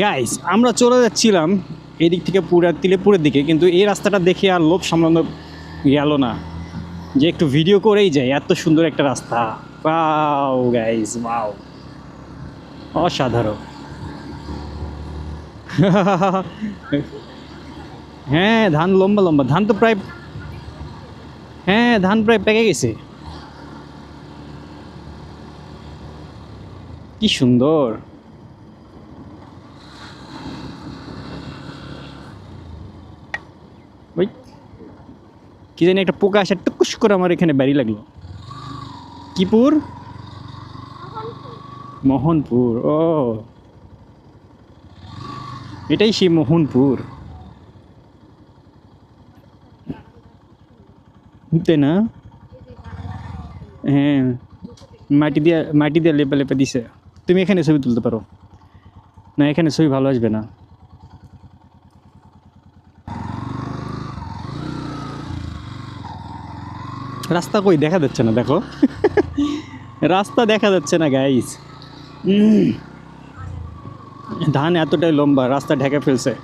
Guys আমরা চলে যাচ্ছিলাম এদিক থেকে পুরা তিলেপুরের দিকে, কিন্তু এই রাস্তাটা দেখে আর লোভ সামলানো গেল না। যে একটু ভিডিও করেই যায় এত সুন্দর একটা রাস্তা। ওয়াও গাইস ওয়াও অসাধারণ। হ্যাঁ ধান লম্বা লম্বা। ধান তো প্রায় হ্যাঁ ধান প্রায় পেকে গেছে। কি সুন্দর। কি জানি একটা পোকা আসে টুকুস করে আমার এখানে বাড়ি লাগল। কিপুর মোহনপুর, ও। এটাই সেই মোহনপুর। তাই না? হ্যাঁ মাটি দিয়ে মাটি দিয়ে লেপে লেপে দিছে। তুমি এখানে ছবি তুলতে পারো। না, এখানে ছবি ভালো আসবে না। রাস্তা কই দেখা যাচ্ছে না দেখো। রাস্তা দেখা যাচ্ছে না গাইস ধান এতটাই লম্বা রাস্তা ঢেকে ফেলছে।